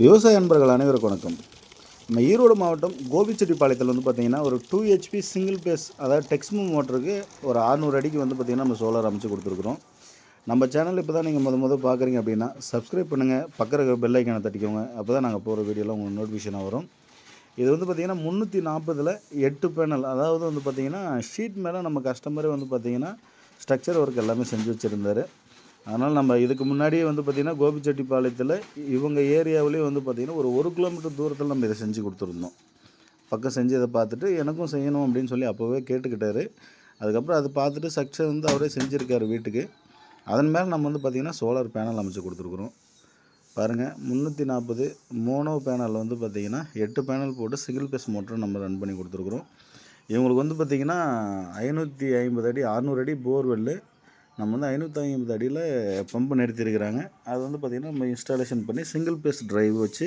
விவசாய அன்பர்கள் அனைவருக்கும் வணக்கம். நம்ம ஈரோடு மாவட்டம் கோபிச்செட்டிப்பாளையத்தில் வந்து பார்த்திங்கன்னா ஒரு டூ ஹெச்பி சிங்கிள் பேஸ் அதாவது டெக்ஸ்மோ மோட்டருக்கு ஒரு 600 அடிக்கு வந்து பார்த்திங்கன்னா நம்ம சோலார் அமைச்சு கொடுத்துருக்குறோம். நம்ம சேனல் இப்போ தான் நீங்கள் முத முத பார்க்குறீங்க அப்படின்னா சப்ஸ்கிரைப் பண்ணுங்கள் பக்கத்தில் பெல் ஐக்கானை தட்டிக்கோங்க. அப்போ தான் நாங்கள் போகிற வீடியோலாம் உங்களுக்கு நோட்டிஃபிகேஷனாக வரும். இது வந்து பார்த்திங்கன்னா முந்நூற்றி நாற்பதில் எட்டு பேனல் அதாவது வந்து பார்த்திங்கன்னா ஷீட் மேலே நம்ம கஸ்டமரே வந்து பார்த்திங்கன்னா ஸ்ட்ரக்சர் ஒர்க் எல்லாமே செஞ்சு வச்சுருந்தாரு. அதனால் நம்ம இதுக்கு முன்னாடியே வந்து பார்த்திங்கன்னா கோபிச்செட்டிப்பாளையத்தில் இவங்க ஏரியாவிலேயே வந்து பார்த்திங்கன்னா ஒரு ஒரு கிலோமீட்டர் தூரத்தில் நம்ம இதை செஞ்சு கொடுத்துருந்தோம். பக்கம் செஞ்சு இதை பார்த்துட்டு எனக்கும் செய்யணும் அப்படின்னு சொல்லி அப்போவே கேட்டுக்கிட்டாரு. அதுக்கப்புறம் அதை பார்த்துட்டு சக்ஸஸ் வந்து அவரே செஞ்சுருக்காரு வீட்டுக்கு. அதன் மேலே நம்ம வந்து பார்த்திங்கன்னா சோலார் பேனல் அமைச்சு கொடுத்துருக்குறோம். பாருங்கள் முந்நூற்றி நாற்பது மோனோ பேனல் வந்து பார்த்திங்கன்னா எட்டு பேனல் போட்டு சிங்கிள் பேஸ் மோட்டரை நம்ம ரன் பண்ணி கொடுத்துருக்குறோம். இவங்களுக்கு வந்து பார்த்திங்கன்னா ஐநூற்றி ஐம்பது அடி அறநூறு அடி போர்வெல்லு நம்ம வந்து ஐநூற்றி ஐம்பது அடியில் பம்பு நிறுத்தியிருக்கிறாங்க. அது வந்து பார்த்திங்கன்னா நம்ம இன்ஸ்டாலேஷன் பண்ணி சிங்கிள் பேஸ் டிரைவ் வச்சு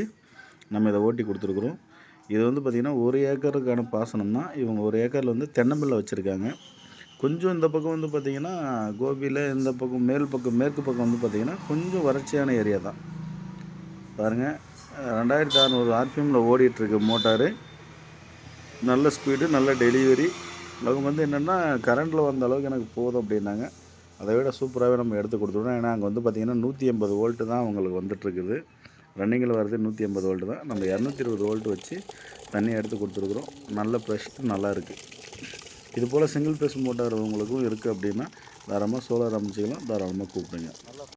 நம்ம இதை ஓட்டி கொடுத்துருக்குறோம். இது வந்து பார்த்திங்கன்னா ஒரு ஏக்கருக்கான பாசனம்னா இவங்க ஒரு ஏக்கரில் வந்து தென்னம்பிள்ளை வச்சுருக்காங்க. கொஞ்சம் இந்த பக்கம் வந்து பார்த்திங்கன்னா கோபியில் இந்த பக்கம் மேல் பக்கம் மேற்கு பக்கம் வந்து பார்த்திங்கன்னா கொஞ்சம் வறட்சியான ஏரியா தான். பாருங்கள் ரெண்டாயிரத்தி அறநூறு ஆர்பிஎம்மில் ஓடிட்டுருக்கு மோட்டாரு. நல்ல ஸ்பீடு நல்ல டெலிவரி அவங்க வந்து என்னென்னா கரண்டில் வந்த அளவுக்கு எனக்கு போதும் அப்படின்னாங்க. அதை விட சூப்பராகவே நம்ம எடுத்து கொடுத்துருவோம் ஏன்னா அங்கே வந்து பார்த்திங்கன்னா நூற்றி எண்பது வோல்ட்டு தான் அவங்களுக்கு வந்துட்டுருக்குது. ரன்னிங்கில் வர்றது நூற்றி எண்பது வோல்ட்டு தான். நம்ம இரநூத்தி இருபது வோல்ட் வச்சு தண்ணியை எடுத்து கொடுத்துருக்குறோம். நல்ல ப்ரெஷர் நல்லா இருக்குது இது போல் சிங்கிள் பேஸ் மோட்டார் உங்களுக்கும் இருக்குது அப்படின்னா தாராளமாக சோலார் அமைச்சிக்கலாம். தாராளமாக கூப்பிடுங்க.